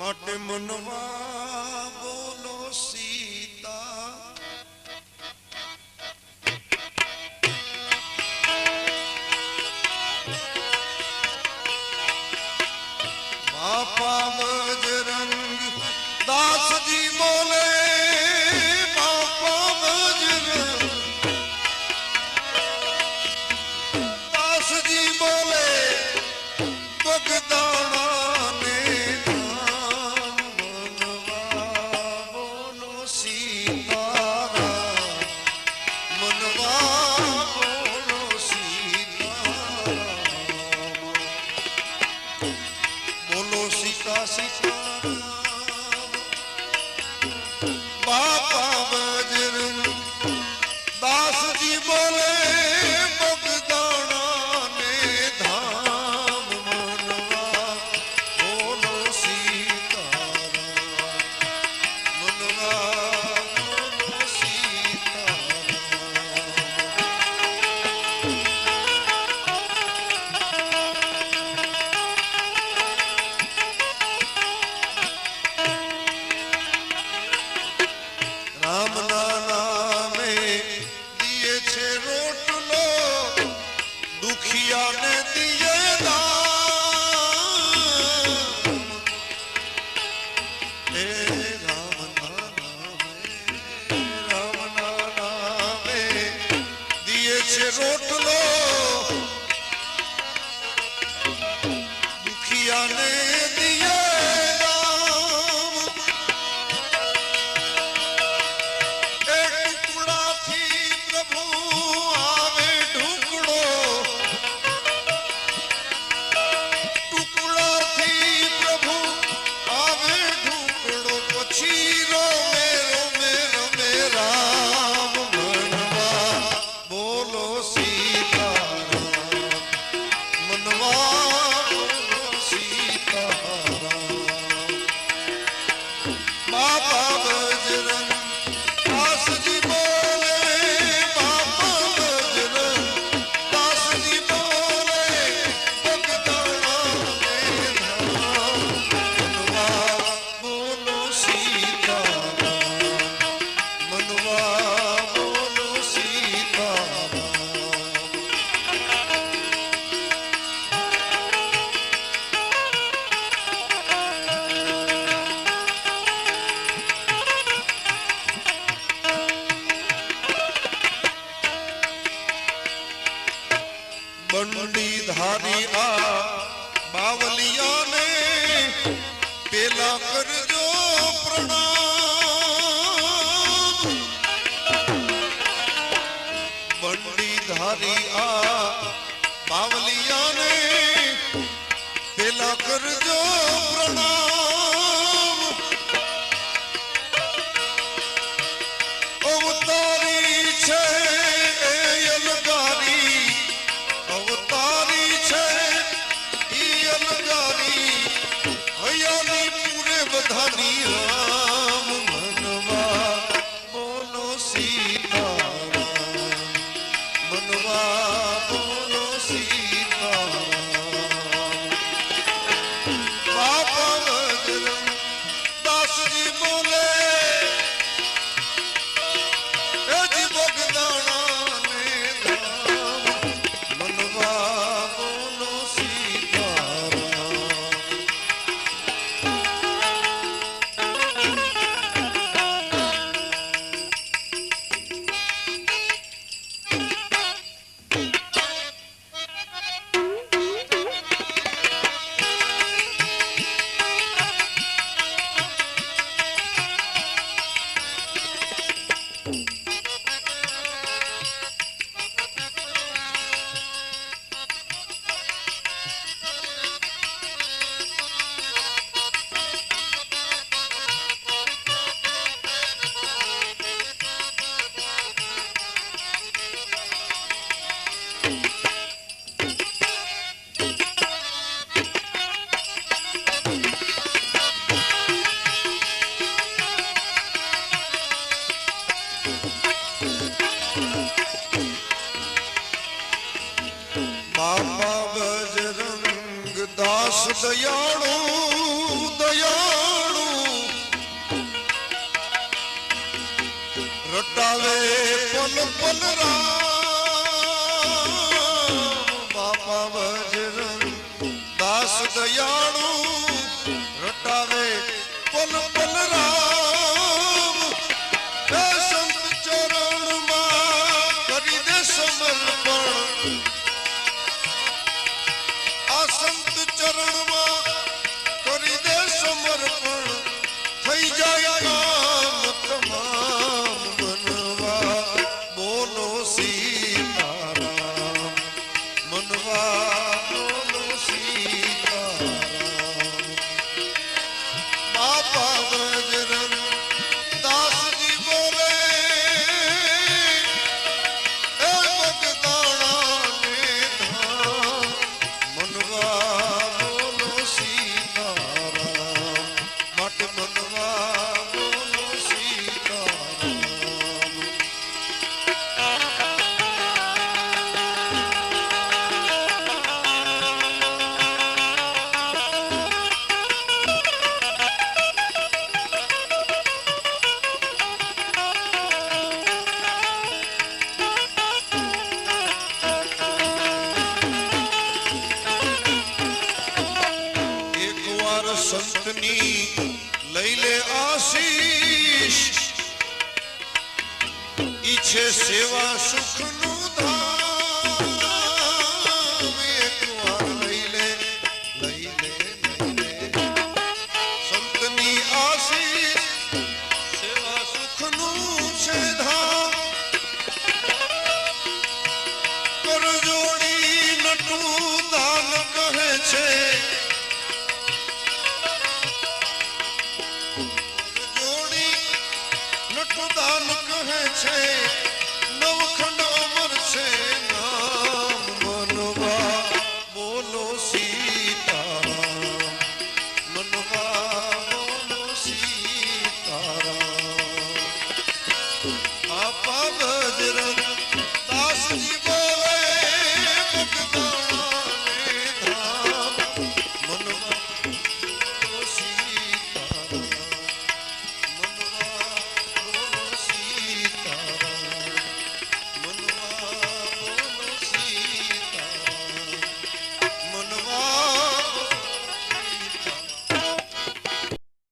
માટે મનવા બોલો સીતા. બાપા બજરંગ દાસજી બોલે બોલો સીતા સીતા બાપા બજરંગ દાસજી બોલે पिया ने બંડી ધારી આ બાવલિયાને પેલા કરજો પ્રણામ. બંડી ધારી આ see. બાબા બજરંગ દાસ દયાળુ દયાળુ. રટાવે પન પન બાબા બજરંગ દાસ દયાળુ રટાવે છે સેવા સુખનું ધામ. એકવાર લઈ લે લઈ લે લઈ લે. સંતની આશીષ સેવા સુખનું છે ધામ. કરજોડી નટુ દાન કહે છે. નટુદાન કહે છે નવખંડ અમર છે.